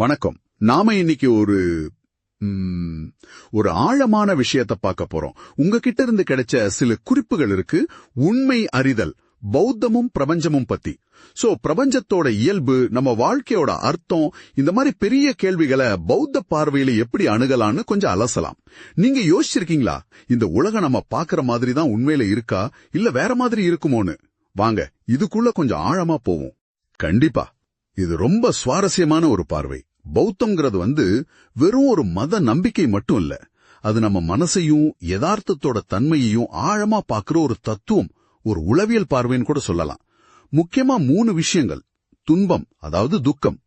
வணக்கம். நாம இன்னைக்கு ஒரு ஒரு ஆழமான விஷயத்தை பார்க்க போறோம். உங்ககிட்ட இருந்து கிடைச்ச சில குறிப்புகள் இருக்கு. உண்மை அறிதல் பௌத்தமும் பிரபஞ்சமும் பத்தி. சோ பிரபஞ்சத்தோட இயல்பு நம்ம வாழ்க்கையோட அர்த்தம் இந்த மாதிரி பெரிய கேள்விகளை பௌத்த பார்வையில எப்படி அணுகலாம்னு கொஞ்சம் அலசலாம். நீங்க யோசிச்சிருக்கீங்களா? இந்த உலகம் நம்ம பாக்குற மாதிரி தான் உண்மையில இருக்கா? இல்ல வேற மாதிரி இருக்குமோன்னு? வாங்க இதுக்குள்ள கொஞ்சம் ஆழமா போவோம். கண்டிப்பா. இது ரொம்ப சுவாரஸ்யமான ஒரு பார்வை. பௌத்தம்ங்கிறது வந்து வெறும் ஒரு மத நம்பிக்கை மட்டும் இல்ல. அது நம்ம மனசையும் யதார்த்தத்தோட தன்மையையும் ஆழமா பார்க்கிற ஒரு தத்துவம் ஒரு உளவியல் பார்வைன்னு கூட சொல்லலாம். முக்கியமா மூணு விஷயங்கள். துன்பம் அதாவது துக்கம்.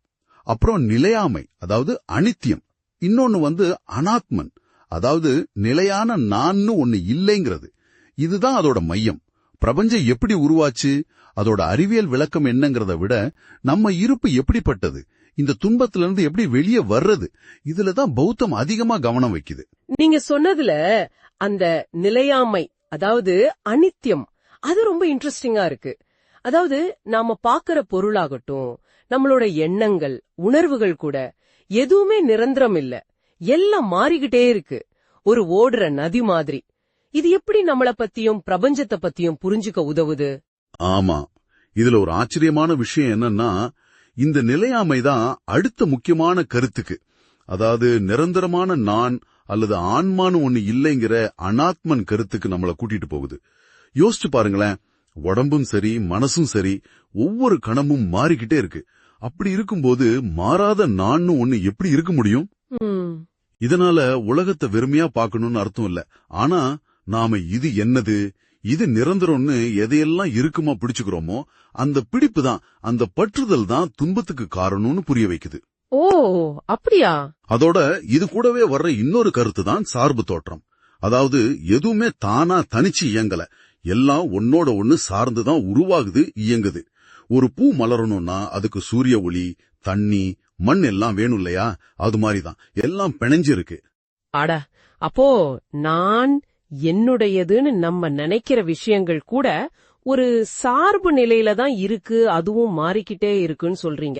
அப்புறம் நிலையாமை அதாவது அனித்தியம். இன்னொன்னு வந்து அனாத்மன் அதாவது நிலையான நான்னு ஒன்னு இல்லைங்கிறது. இதுதான் அதோட மையம். பிரபஞ்சம் எப்படி உருவாச்சு அதோட அறிவியல் விளக்கம் என்னங்கிறத விட நம்ம இருப்பு எப்படிப்பட்டது இந்த துன்பத்திலிருந்து எப்படி வெளியே வர்றது? இதுல தான் பௌத்தம் அதிகமா கவனம் வைக்குது. நீங்க சொன்னதுல அந்த நிலையாமை அதாவது அனித்தியம் அது ரொம்ப இன்ட்ரெஸ்டிங்கா இருக்கு. அதாவது நாம பாக்குற பொருளாகட்டும் நம்மளோட எண்ணங்கள் உணர்வுகள் கூட எதுவுமே நிரந்தரம் இல்ல. எல்லாம் மாறிக்கிட்டே இருக்கு. ஒரு ஓடுற நதி மாதிரி. இது எப்படி நம்மள பத்தியும் பிரபஞ்சத்தை பத்தியும் புரிஞ்சுக்க உதவுது? ஆமா. இதுல ஒரு ஆச்சரியமான விஷயம் என்னன்னா இந்த நிலையாமை தான் அடுத்த முக்கியமான கருத்துக்கு. அதாவது நிரந்தரமான நான் அல்லது ஆன்மான்னு ஒண்ணு இல்லைங்கிற அனாத்மன் கருத்துக்கு நம்மள கூட்டிட்டு போகுது. யோசிச்சு பாருங்களேன் உடம்பும் சரி மனசும் சரி ஒவ்வொரு கணமும் மாறிக்கிட்டே இருக்கு. அப்படி இருக்கும்போது மாறாத நான்னு ஒண்ணு எப்படி இருக்க முடியும்? இதனால உலகத்தை வெறுமையா பார்க்கணும்னு அர்த்தம் இல்ல. ஆனா நாம இது என்னது? இது நிரந்தரம்னு எதையெல்லாம் இருக்குமா பிடிச்சுக்கிறோமோ அந்த பிடிப்பு தான் அந்த பற்றுதல் தான் துன்பத்துக்கு காரணம்னு புரிய வைக்குது. ஓ அப்படியா? அதோட இது கூடவே வர்ற இன்னொரு கருத்து தான் சார்பு தோற்றம். அதாவது எதுவுமே தானா தனிச்சு இயங்கல. எல்லாம் ஒன்னோட ஒண்ணு சார்ந்துதான் உருவாகுது இயங்குது. ஒரு பூ மலரணும்னா அதுக்கு சூரிய ஒளி தண்ணி மண் எல்லாம் வேணும் இல்லையா? அது மாதிரிதான் எல்லாம் பிணைஞ்சிருக்கு அட அப்போ நான் என்னுடையதுன்னு நம்ம நினைக்கிற விஷயங்கள் கூட ஒரு சார்பு நிலையில தான் இருக்கு அதுவும் மாறிக்கிட்டே இருக்குன்னு சொல்றீங்க.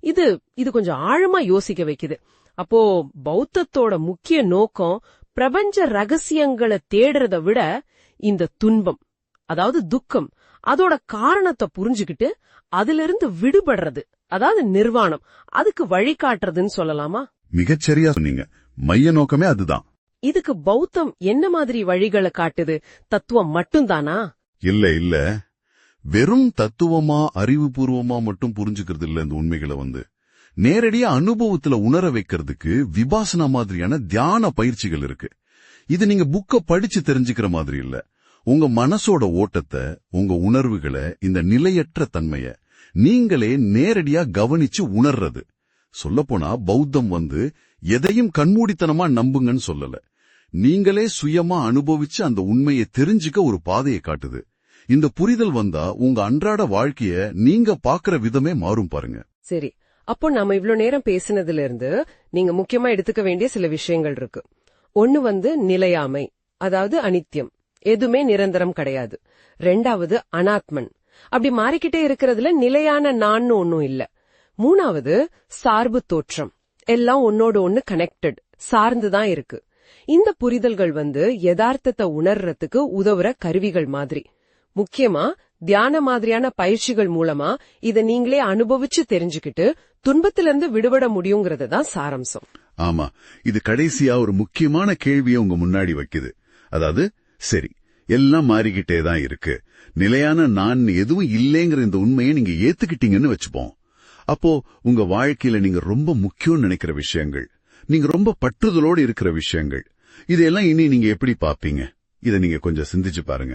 இது இது கொஞ்சம் ஆழமா யோசிக்க வைக்குது. அப்போ பௌத்தத்தோட முக்கிய நோக்கம் பிரபஞ்ச ரகசியங்களை தேடுறத விட இந்த துன்பம் அதாவது துக்கம் அதோட காரணத்தை புரிஞ்சுக்கிட்டு அதிலிருந்து விடுபடுறது அதாவது நிர்வாணம் அதுக்கு வழிகாட்டுறதுன்னு சொல்லலாமா? மிகச்சரியா சொன்னீங்க. மைய நோக்கமே அதுதான். இதுக்கு பௌத்தம் என்ன மாதிரி வழிகளை காட்டுது? தத்துவம் மட்டும்தானா? இல்ல இல்ல. வெறும் தத்துவமா அறிவுபூர்வமா மட்டும் புரிஞ்சுக்கிறது இல்ல இந்த உண்மைகளை வந்து. நேரடியா அனுபவத்துல உணர வைக்கிறதுக்கு விபாசனா மாதிரியான தியான பயிற்சிகள் இருக்கு. இது நீங்க புக்க படிச்சு தெரிஞ்சுக்கிற மாதிரி இல்ல. உங்க மனசோட ஓட்டத்தை உங்க உணர்வுகளை இந்த நிலையற்ற தன்மைய நீங்களே நேரடியா கவனிச்சு உணர்றது. சொல்லப்போனா பௌத்தம் வந்து எதையும் கண்மூடித்தனமா நம்புங்கன்னு சொல்லல. நீங்களே சுயமா அனுபவிச்சு அந்த உண்மையை தெரிஞ்சுக்க ஒரு பாதையை காட்டுது. இந்த புரிதல் வந்தா உங்க அன்றாட வாழ்க்கைய நீங்க பாக்குற விதமே மாறும் பாருங்க. சரி. அப்போ நாம இவ்ளோ நேரம் பேசினதுல இருந்து நீங்க முக்கியமா எடுத்துக்க வேண்டிய சில விஷயங்கள் இருக்கு. ஒன்னு வந்து நிலையாமை அதாவது அனித்தியம் எதுவுமே நிரந்தரம் கிடையாது. ரெண்டாவது அனாத்மன். அப்படி மாறிக்கிட்டே இருக்கிறதுல நிலையான நான்னு ஒன்னும் இல்ல. மூணாவது சார்பு தோற்றம். எல்லாம் ஒன்னோட ஒன்னு கனெக்டட் சார்ந்துதான் இருக்கு. இந்த புரிதல்கள் வந்து யதார்த்தத்தை உணர்றதுக்கு உதவுற கருவிகள் மாதிரி. முக்கியமா தியான மாதிரியான பயிற்சிகள் மூலமா இத நீங்களே அனுபவிச்சு தெரிஞ்சுக்கிட்டு துன்பத்திலிருந்து விடுபட முடியுங்கிறது தான் சாரம்சம். ஆமா. இது கடைசியா ஒரு முக்கியமான கேள்வியை உங்க முன்னாடி வைக்குது. அதாவது சரி எல்லாம் மாறிக்கிட்டே தான் இருக்கு. நிலையான நான் எதுவும் இல்லைங்கிற இந்த உண்மையை நீங்க ஏத்துக்கிட்டீங்கன்னு வச்சுப்போம். அப்போ உங்க வாழ்க்கையில நீங்க ரொம்ப முக்கியம்னு நினைக்கிற விஷயங்கள் நீங்க ரொம்ப பற்றுதலோடு இருக்கிற விஷயங்கள் இதையெல்லாம் இனி நீங்க எப்படி பாப்பீங்க இதை நீங்க கொஞ்சம் சிந்திச்சு பாருங்க.